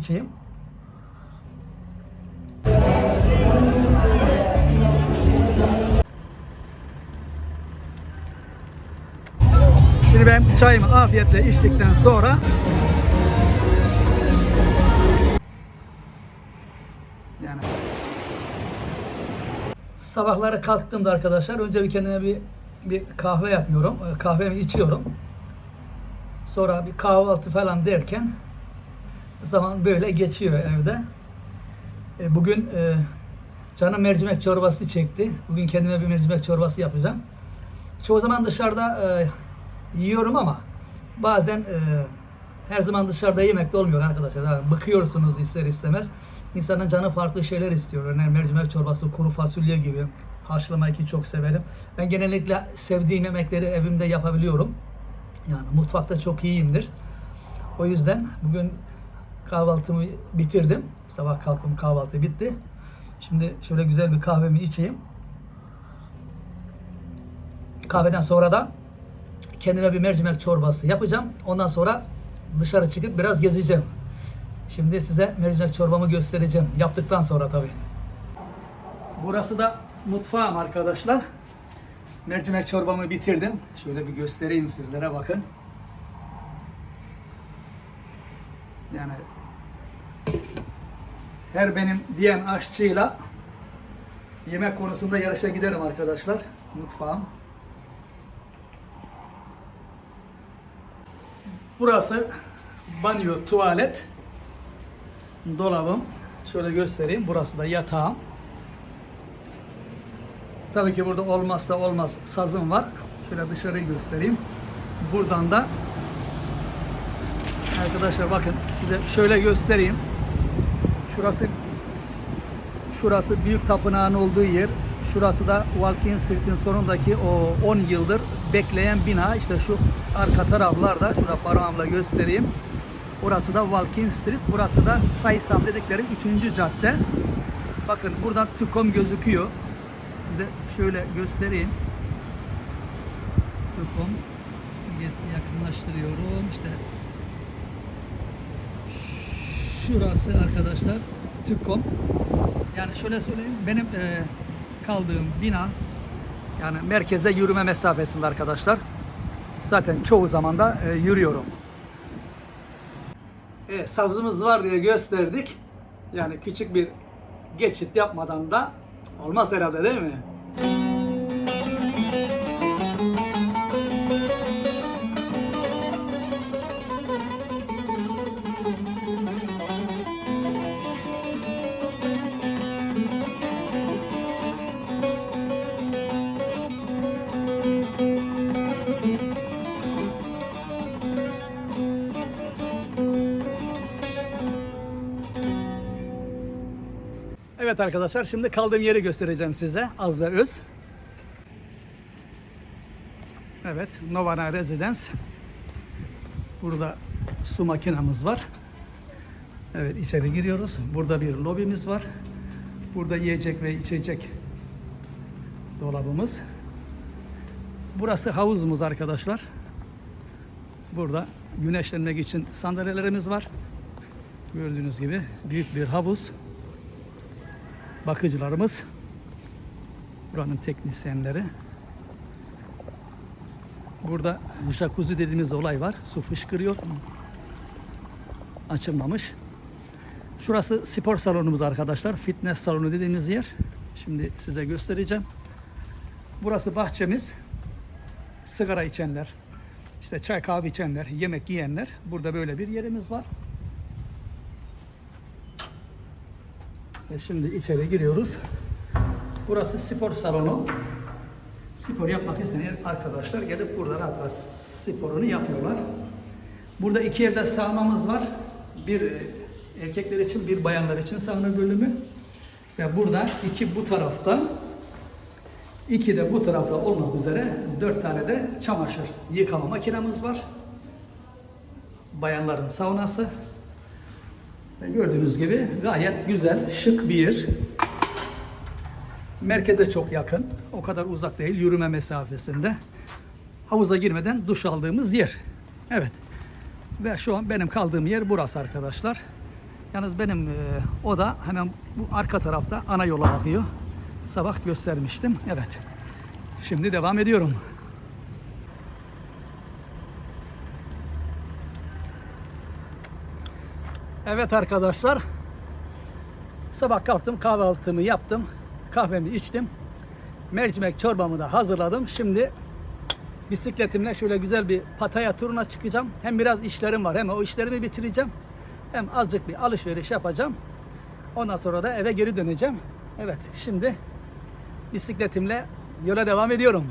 içeyim. Şimdi ben çayımı afiyetle içtikten sonra yani sabahları kalktığımda arkadaşlar önce bir kendime bir bir kahve yapıyorum. Kahvemi içiyorum. Sonra bir kahvaltı falan derken zaman böyle geçiyor evde. E, Bugün e, canım mercimek çorbası çekti. Bugün kendime bir mercimek çorbası yapacağım. Çoğu zaman dışarıda e, yiyorum ama bazen e, her zaman dışarıda yemek de olmuyor arkadaşlar. Yani bıkıyorsunuz ister istemez. İnsanın canı farklı şeyler istiyor. Örneğin mercimek çorbası, kuru fasulye gibi. Haşlamayı ki çok severim. Ben genellikle sevdiğim yemekleri evimde yapabiliyorum. Yani mutfakta çok iyiyimdir. O yüzden bugün kahvaltımı bitirdim. Sabah kalktım kahvaltı bitti. Şimdi şöyle güzel bir kahvemi içeyim. Kahveden sonra da kendime bir mercimek çorbası yapacağım. Ondan sonra dışarı çıkıp biraz gezeceğim. Şimdi size mercimek çorbamı göstereceğim. Yaptıktan sonra tabii. Burası da mutfağım arkadaşlar. Mercimek çorbamı bitirdim. Şöyle bir göstereyim sizlere bakın. Yani her benim diyen aşçıyla yemek konusunda yarışa giderim arkadaşlar. Mutfağım. Burası banyo, tuvalet, dolabım. Şöyle göstereyim. Burası da yatağım. Tabii ki burada olmazsa olmaz sazım var. Şöyle dışarıyı göstereyim. Buradan da arkadaşlar bakın size şöyle göstereyim. Şurası şurası büyük tapınağın olduğu yer. Şurası da Walking Street'in sonundaki o 10 yıldır bekleyen bina. İşte şu arka taraflarda şurada parmağımla göstereyim. Burası da Walking Street. Burası da Saysam dedikleri 3. cadde. Bakın buradan TÜKOM gözüküyor. Size şöyle göstereyim. TÜKOM yakınlaştırıyorum. İşte şurası arkadaşlar TÜKOM. Yani şöyle söyleyeyim benim e, kaldığım bina yani merkeze yürüme mesafesinde arkadaşlar. Zaten çoğu zaman da e, yürüyorum. Evet, sazımız var diye gösterdik. Yani küçük bir geçit yapmadan da olmaz herhalde değil mi? Evet arkadaşlar şimdi kaldığım yeri göstereceğim size az ve öz. Evet Novana Residence. Burada su makinamız var. Evet içeri giriyoruz. Burada bir lobimiz var. Burada yiyecek ve içecek dolabımız. Burası havuzumuz arkadaşlar. Burada güneşlenmek için sandalyelerimiz var. Gördüğünüz gibi büyük bir havuz bakıcılarımız buranın teknisyenleri. Burada jacuzzi dediğimiz olay var. Su fışkırıyor. Açılmamış. Şurası spor salonumuz arkadaşlar. Fitness salonu dediğimiz yer. Şimdi size göstereceğim. Burası bahçemiz. Sigara içenler işte çay kahve içenler yemek yiyenler. Burada böyle bir yerimiz var Ve şimdi içeri giriyoruz. Burası spor salonu. Spor yapmak isteyen arkadaşlar gelip burada rahat rahat sporunu yapıyorlar. Burada iki yerde saunamız var. Bir e, erkekler için, bir bayanlar için sauna bölümü. Ve burada iki bu tarafta, iki de bu tarafta olmak üzere dört tane de çamaşır yıkama makinamız var. Bayanların saunası. Gördüğünüz gibi gayet güzel, şık bir yer. Merkeze çok yakın. O kadar uzak değil, yürüme mesafesinde. Havuza girmeden duş aldığımız yer. Evet. Ve şu an benim kaldığım yer burası arkadaşlar. Yalnız benim e, o da hemen bu arka tarafta ana yola bakıyor. Sabah göstermiştim. Evet. Şimdi devam ediyorum. Evet arkadaşlar. Sabah kalktım kahvaltımı yaptım. Kahvemi içtim. Mercimek çorbamı da hazırladım. Şimdi bisikletimle şöyle güzel bir Pataya turuna çıkacağım. Hem biraz işlerim var hem o işlerimi bitireceğim. Hem azıcık bir alışveriş yapacağım. Ondan sonra da eve geri döneceğim. Evet şimdi bisikletimle yola devam ediyorum.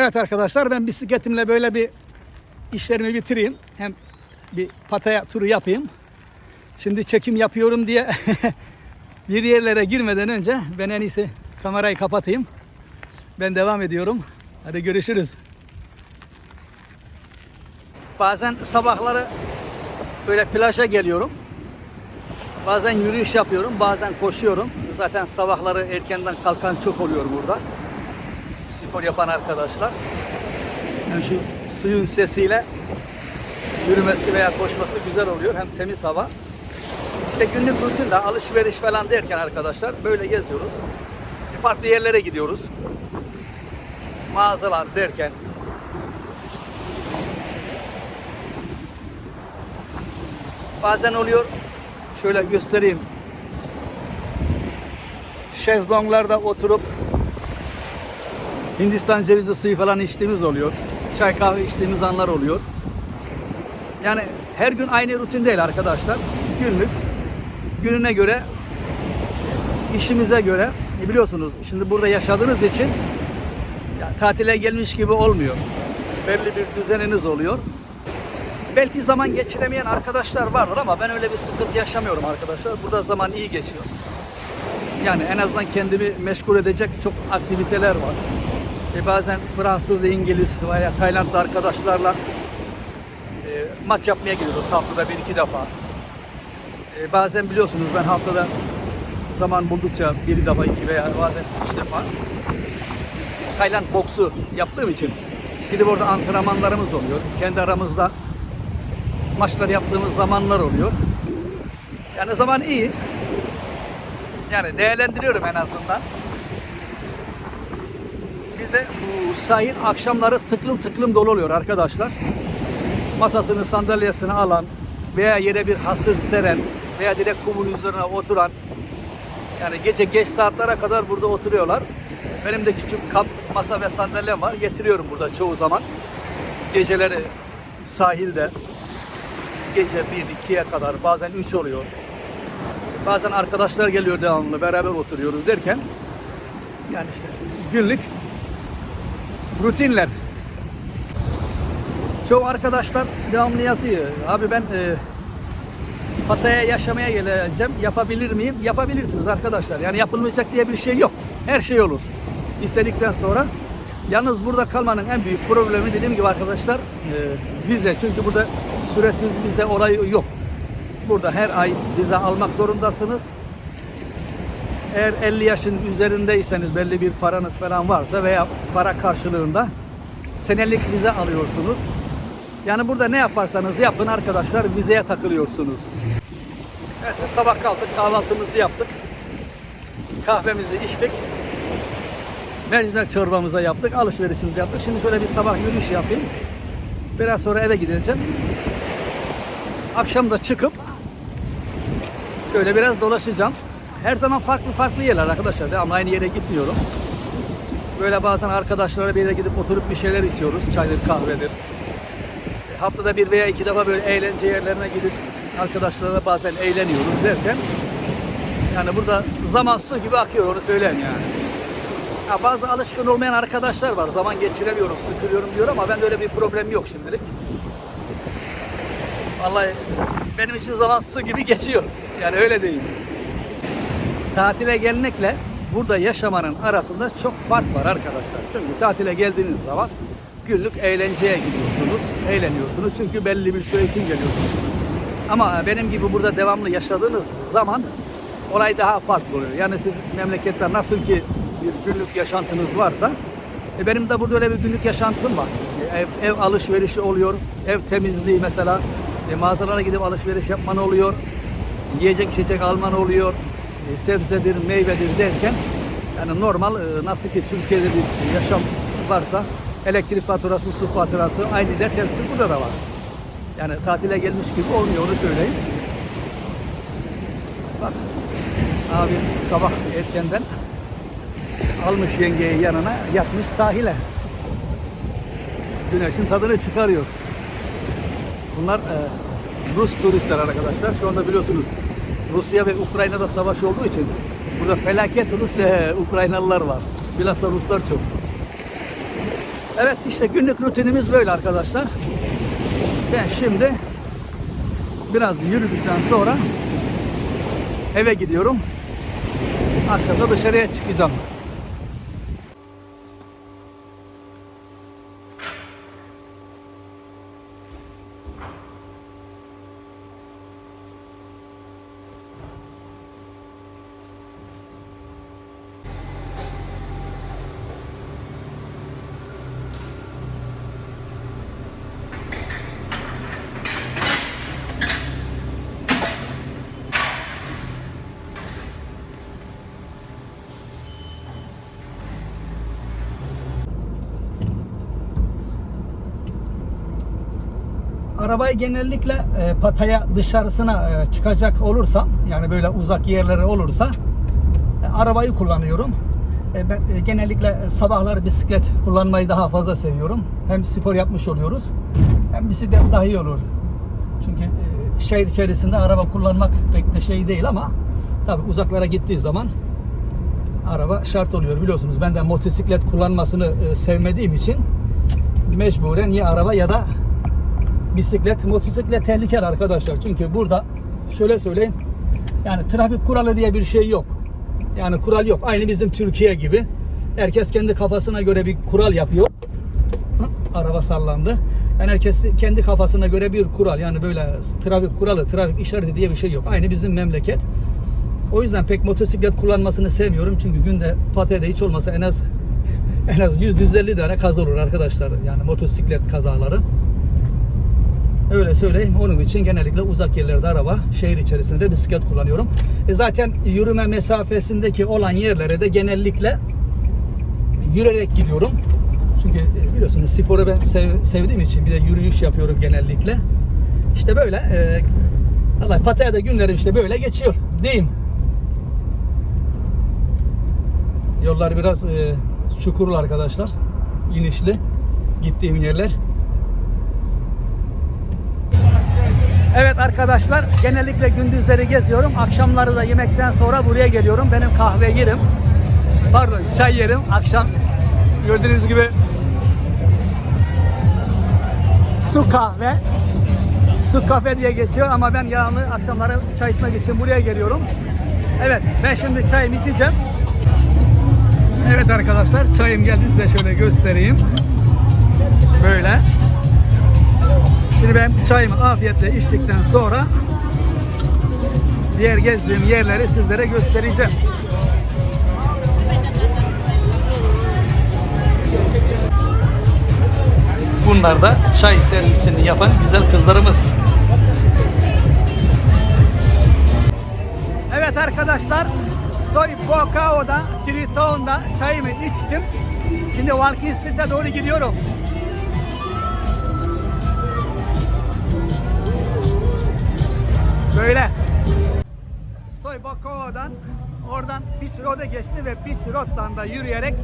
Evet arkadaşlar ben bisikletimle böyle bir işlerimi bitireyim. Hem bir Pataya turu yapayım. Şimdi çekim yapıyorum diye bir yerlere girmeden önce ben en iyisi kamerayı kapatayım. Ben devam ediyorum. Hadi görüşürüz. Bazen sabahları böyle plaja geliyorum. Bazen yürüyüş yapıyorum, bazen koşuyorum. Zaten sabahları erkenden kalkan çok oluyor burada. Spor yapan arkadaşlar. Yani şu suyun sesiyle yürümesi veya koşması güzel oluyor. Hem temiz hava. İşte günlük rutinde alışveriş falan derken arkadaşlar böyle geziyoruz. Farklı yerlere gidiyoruz. Mağazalar derken bazen oluyor şöyle göstereyim şezlonglarda oturup Hindistan cevizi suyu falan içtiğimiz oluyor. Çay kahve içtiğimiz anlar oluyor. Yani her gün aynı rutin değil arkadaşlar. Günlük gününe göre işimize göre e biliyorsunuz şimdi burada yaşadığınız için ya, tatile gelmiş gibi olmuyor. Belli bir düzeniniz oluyor. Belki zaman geçiremeyen arkadaşlar vardır ama ben öyle bir sıkıntı yaşamıyorum arkadaşlar. Burada zaman iyi geçiyor. Yani en azından kendimi meşgul edecek çok aktiviteler var. E bazen Fransız, İngiliz veya Taylandlı arkadaşlarla e, maç yapmaya gidiyoruz haftada bir iki defa. E, bazen biliyorsunuz ben haftada zaman buldukça bir defa iki veya bazen üç defa Tayland boksu yaptığım için gidip orada antrenmanlarımız oluyor. Kendi aramızda maçlar yaptığımız zamanlar oluyor. Yani zaman iyi. Yani değerlendiriyorum en azından. De bu sahil akşamları tıklım tıklım dolu oluyor arkadaşlar. Masasını sandalyesini alan veya yere bir hasır seren veya direkt kumun üzerine oturan yani gece geç saatlere kadar burada oturuyorlar. Benim de küçük kamp masa ve sandalyem var. Getiriyorum burada çoğu zaman. Geceleri sahilde gece 1-2'ye kadar bazen 3 oluyor. Bazen arkadaşlar geliyor devamlı beraber oturuyoruz derken yani işte günlük rutinler. Çoğu arkadaşlar devamlı yazıyor. Abi ben e, Pataya yaşamaya geleceğim. Yapabilir miyim? Yapabilirsiniz arkadaşlar. Yani yapılmayacak diye bir şey yok. Her şey olur. İstedikten sonra. Yalnız burada kalmanın en büyük problemi dediğim gibi arkadaşlar e, vize. Çünkü burada süresiz vize olayı yok. Burada her ay vize almak zorundasınız. Eğer 50 yaşın üzerindeyseniz belli bir paranız falan varsa veya para karşılığında senelik vize alıyorsunuz. Yani burada ne yaparsanız yapın arkadaşlar vizeye takılıyorsunuz. Evet sabah kalktık kahvaltımızı yaptık. Kahvemizi içtik. Mercimek çorbamızı yaptık. Alışverişimizi yaptık. Şimdi şöyle bir sabah yürüyüş yapayım. Biraz sonra eve gideceğim. Akşam da çıkıp şöyle biraz dolaşacağım. Her zaman farklı farklı yerler arkadaşlar. Devamlı aynı yere gitmiyorum. Böyle bazen arkadaşlara bir yere gidip oturup bir şeyler içiyoruz. Çaydır, kahvedir. Haftada bir veya iki defa böyle eğlence yerlerine gidip arkadaşlarla bazen eğleniyoruz derken yani burada zaman su gibi akıyor onu söyleyeyim yani. Ha, bazı alışkın olmayan arkadaşlar var. Zaman geçiremiyorum, sıkılıyorum diyor ama ben öyle bir problem yok şimdilik. Vallahi benim için zaman su gibi geçiyor. Yani öyle değil. Tatile gelmekle burada yaşamanın arasında çok fark var arkadaşlar. Çünkü tatile geldiğiniz zaman günlük eğlenceye gidiyorsunuz, eğleniyorsunuz. Çünkü belli bir süre için geliyorsunuz. Ama benim gibi burada devamlı yaşadığınız zaman olay daha farklı oluyor. Yani siz memlekette nasıl ki bir günlük yaşantınız varsa E, benim de burada öyle bir günlük yaşantım var. E, ev, ev alışverişi oluyor, ev temizliği mesela. E, mağazalara gidip alışveriş yapman oluyor. Yiyecek içecek alman oluyor. E, sebzedir, meyvedir derken yani normal e, nasıl ki Türkiye'de bir yaşam varsa elektrik faturası, su faturası aynı dert hepsi burada da var. Yani tatile gelmiş gibi olmuyor onu söyleyeyim. Bak abi sabah erkenden almış yengeyi yanına yatmış sahile. Güneşin tadını çıkarıyor. Bunlar e, Rus turistler arkadaşlar. Şu anda biliyorsunuz Rusya ve Ukrayna'da savaş olduğu için burada felaket Rus ve Ukraynalılar var. Bilhassa Ruslar çok. Evet işte günlük rutinimiz böyle arkadaşlar. Ben şimdi biraz yürüdükten sonra eve gidiyorum. Akşam da dışarıya çıkacağım. Arabayı genellikle e, Pataya dışarısına e, çıkacak olursam yani böyle uzak yerlere olursa e, arabayı kullanıyorum. E, ben e, genellikle sabahlar bisiklet kullanmayı daha fazla seviyorum. Hem spor yapmış oluyoruz hem bisiklet daha iyi olur. Çünkü e, şehir içerisinde araba kullanmak pek de şey değil ama tabi uzaklara gittiği zaman araba şart oluyor biliyorsunuz. Ben de motosiklet kullanmasını e, sevmediğim için mecburen ya araba ya da bisiklet, motosiklet tehlikeli arkadaşlar. Çünkü burada şöyle söyleyeyim. Yani trafik kuralı diye bir şey yok. Yani kural yok. Aynı bizim Türkiye gibi. Herkes kendi kafasına göre bir kural yapıyor. Araba sallandı. Yani herkes kendi kafasına göre bir kural. Yani böyle trafik kuralı, trafik işareti diye bir şey yok. Aynı bizim memleket. O yüzden pek motosiklet kullanmasını sevmiyorum. Çünkü günde patede hiç olmasa en az en az 100-150 tane kaza olur arkadaşlar. Yani motosiklet kazaları. Öyle söyleyeyim. Onun için genellikle uzak yerlerde araba, şehir içerisinde de bisiklet kullanıyorum. E zaten yürüme mesafesindeki olan yerlere de genellikle yürüyerek gidiyorum. Çünkü e, biliyorsunuz sporu ben sev- sevdiğim için bir de yürüyüş yapıyorum genellikle. İşte böyle e, Allah Pataya'da günlerim işte böyle geçiyor diyeyim. Yollar biraz e, çukurlu arkadaşlar. inişli gittiğim yerler. Evet arkadaşlar genellikle gündüzleri geziyorum. Akşamları da yemekten sonra buraya geliyorum. Benim kahve yerim. Pardon çay yerim. Akşam gördüğünüz gibi su kahve. Su kafe diye geçiyor ama ben yağlı akşamları çay içmek için buraya geliyorum. Evet ben şimdi çayımı içeceğim. Evet arkadaşlar çayım geldi size şöyle göstereyim. Böyle. Şimdi ben çayımı afiyetle içtikten sonra diğer gezdiğim yerleri sizlere göstereceğim. Bunlar da çay servisini yapan güzel kızlarımız. Evet arkadaşlar, Soy Bocao'da, Tritown'da çayımı içtim. Şimdi Walking Street'e doğru gidiyorum. Böyle. Soybakova'dan oradan Beach Road'a geçti ve Beach Road'dan da yürüyerek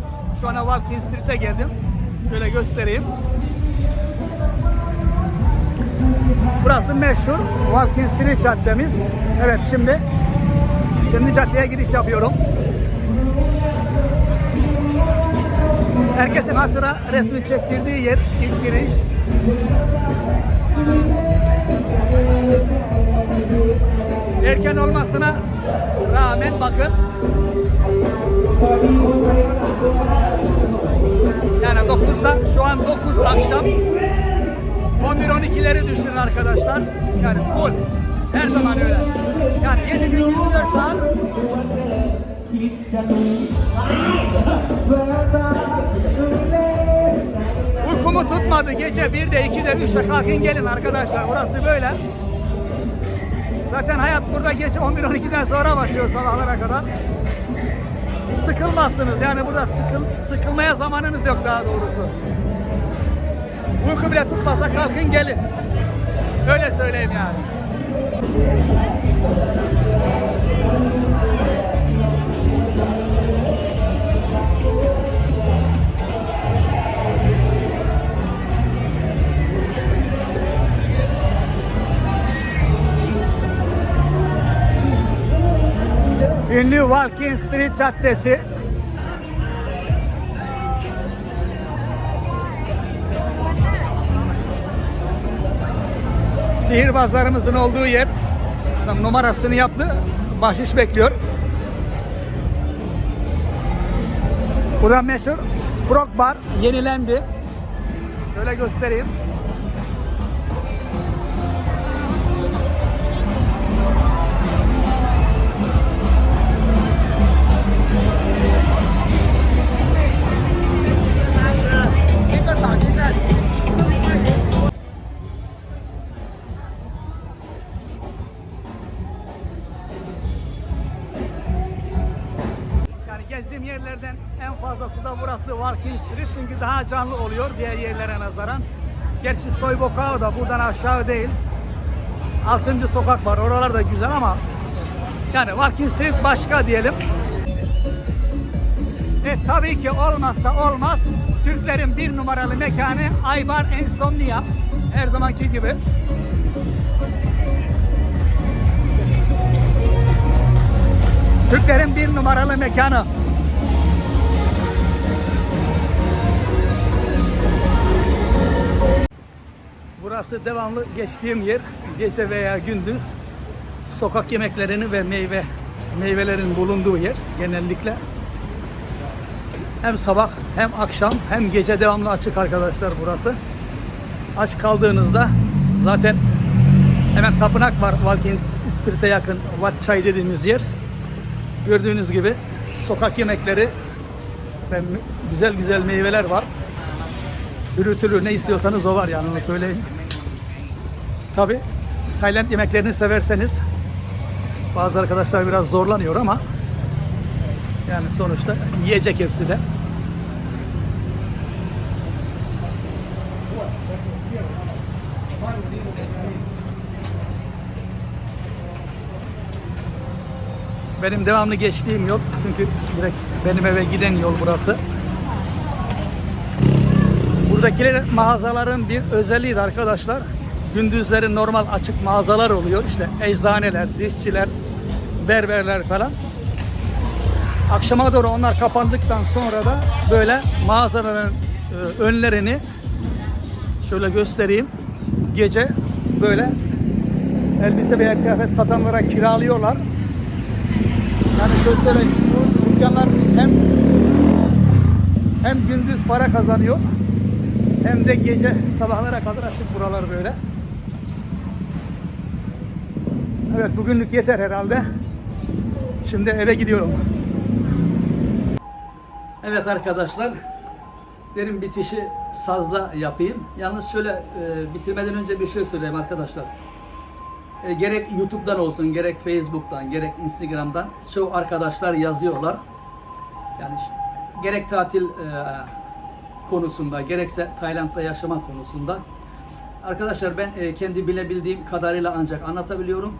şu ana Walking Street'e geldim. Böyle göstereyim. Burası meşhur Walking Street caddemiz. Evet şimdi şimdi caddeye giriş yapıyorum. Herkesin hatıra resmi çektirdiği yer ilk giriş. Erken olmasına rağmen bakın. Yani 9'da şu an 9 akşam 11-12'leri düşünün arkadaşlar. Yani full. Her zaman öyle. Yani 7 gün 24 saat Uyku tutmadı gece 1'de 2'de 3'te kalkın gelin arkadaşlar. Burası böyle. Zaten hayat burada geç 11-12'den sonra başlıyor sabahlara kadar. Sıkılmazsınız yani burada sıkıl, sıkılmaya zamanınız yok daha doğrusu. Uyku bile tutmasa kalkın gelin. Öyle söyleyeyim yani. Ünlü Walking Street Caddesi. Sihirbazlarımızın olduğu yer. Adam numarasını yaptı. Bahşiş bekliyor. Burada meşhur Frog Bar yenilendi. Şöyle göstereyim. Walking Street çünkü daha canlı oluyor diğer yerlere nazaran. Gerçi Soybokao da buradan aşağı değil. Altıncı sokak var oralar da güzel ama yani Walking Street başka diyelim. E tabii ki olmazsa olmaz Türklerin bir numaralı mekanı Aybar Insomnia. Her zamanki gibi. Türklerin bir numaralı mekanı. Burası devamlı geçtiğim yer. Gece veya gündüz sokak yemeklerini ve meyve meyvelerin bulunduğu yer genellikle. Hem sabah hem akşam hem gece devamlı açık arkadaşlar burası. Aç kaldığınızda zaten hemen tapınak var Walking Street'e yakın Wat Chai dediğimiz yer. Gördüğünüz gibi sokak yemekleri ve güzel güzel meyveler var. Türlü türlü ne istiyorsanız o var yani onu söyleyeyim. Tabi Tayland yemeklerini severseniz bazı arkadaşlar biraz zorlanıyor ama yani sonuçta yiyecek hepsi de. Benim devamlı geçtiğim yol çünkü direkt benim eve giden yol burası. Buradakiler mağazaların bir özelliği de arkadaşlar. Gündüzleri normal açık mağazalar oluyor. İşte eczaneler, dişçiler, berberler falan. Akşama doğru onlar kapandıktan sonra da böyle mağazaların e, önlerini şöyle göstereyim. Gece böyle elbise veya kıyafet satanlara kiralıyorlar. Yani şöyle söyleyeyim, bu dükkanlar hem hem gündüz para kazanıyor hem de gece sabahlara kadar açık buralar böyle. Evet bugünlük yeter herhalde. Şimdi eve gidiyorum. Evet arkadaşlar. Derin bitişi sazla yapayım. Yalnız şöyle e, bitirmeden önce bir şey söyleyeyim arkadaşlar. E, gerek YouTube'dan olsun, gerek Facebook'tan, gerek Instagram'dan çoğu arkadaşlar yazıyorlar. Yani işte, gerek tatil e, konusunda, gerekse Tayland'da yaşama konusunda. Arkadaşlar ben e, kendi bilebildiğim kadarıyla ancak anlatabiliyorum.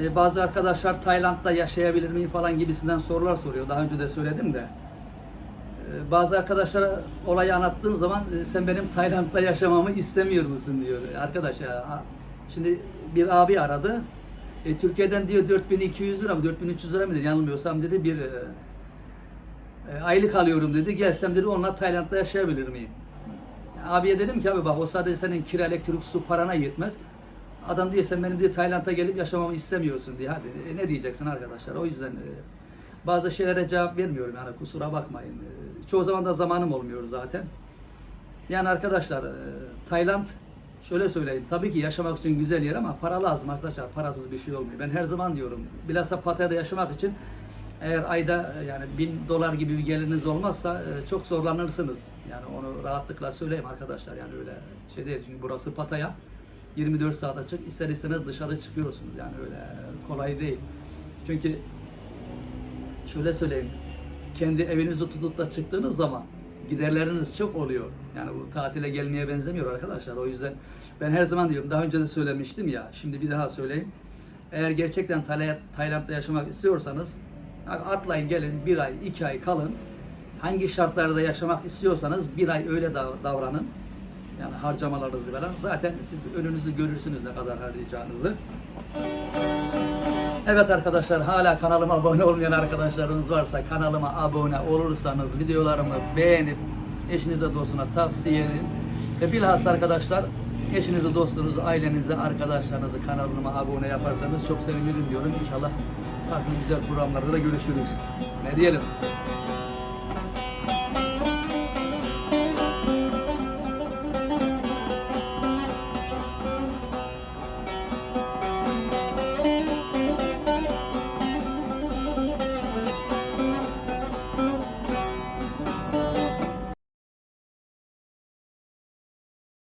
E, bazı arkadaşlar Tayland'da yaşayabilir miyim falan gibisinden sorular soruyor. Daha önce de söyledim de. E, bazı arkadaşlara olayı anlattığım zaman e, sen benim Tayland'da yaşamamı istemiyor musun diyor. Arkadaş ya şimdi bir abi aradı. E, Türkiye'den diyor 4200 lira mı 4300 lira mı dedi yanılmıyorsam dedi bir e, e, aylık alıyorum dedi. Gelsem dedi onunla Tayland'da yaşayabilir miyim? Abiye dedim ki abi bak o sadece senin kira elektrik su parana yetmez. Adam diye sen benim diye Tayland'a gelip yaşamamı istemiyorsun diye. Hadi e, ne diyeceksin arkadaşlar? O yüzden e, bazı şeylere cevap vermiyorum yani kusura bakmayın. E, çoğu zaman da zamanım olmuyor zaten. Yani arkadaşlar e, Tayland şöyle söyleyeyim. Tabii ki yaşamak için güzel yer ama para lazım arkadaşlar. Parasız bir şey olmuyor. Ben her zaman diyorum. Bilhassa Pattaya'da yaşamak için Eğer ayda e, yani 1000 dolar gibi bir geliriniz olmazsa e, çok zorlanırsınız. Yani onu rahatlıkla söyleyeyim arkadaşlar. Yani öyle şey değil. Çünkü burası Pataya. 24 saat açık. İster istemez dışarı çıkıyorsunuz. Yani öyle kolay değil. Çünkü şöyle söyleyeyim. Kendi evinizi tutup da çıktığınız zaman giderleriniz çok oluyor. Yani bu tatile gelmeye benzemiyor arkadaşlar. O yüzden ben her zaman diyorum. Daha önce de söylemiştim ya. Şimdi bir daha söyleyeyim. Eğer gerçekten Tay- Tayland'da yaşamak istiyorsanız atlayın gelin bir ay, iki ay kalın. Hangi şartlarda yaşamak istiyorsanız bir ay öyle dav- davranın. Yani harcamalarınızı falan. Zaten siz önünüzü görürsünüz ne kadar harcayacağınızı. Evet arkadaşlar hala kanalıma abone olmayan arkadaşlarınız varsa kanalıma abone olursanız videolarımı beğenip eşinize dostuna tavsiye edin. Ve bilhassa arkadaşlar eşinizi, dostunuzu, ailenizi, arkadaşlarınızı kanalıma abone yaparsanız çok sevinirim diyorum. İnşallah farklı güzel programlarda da görüşürüz. Ne diyelim?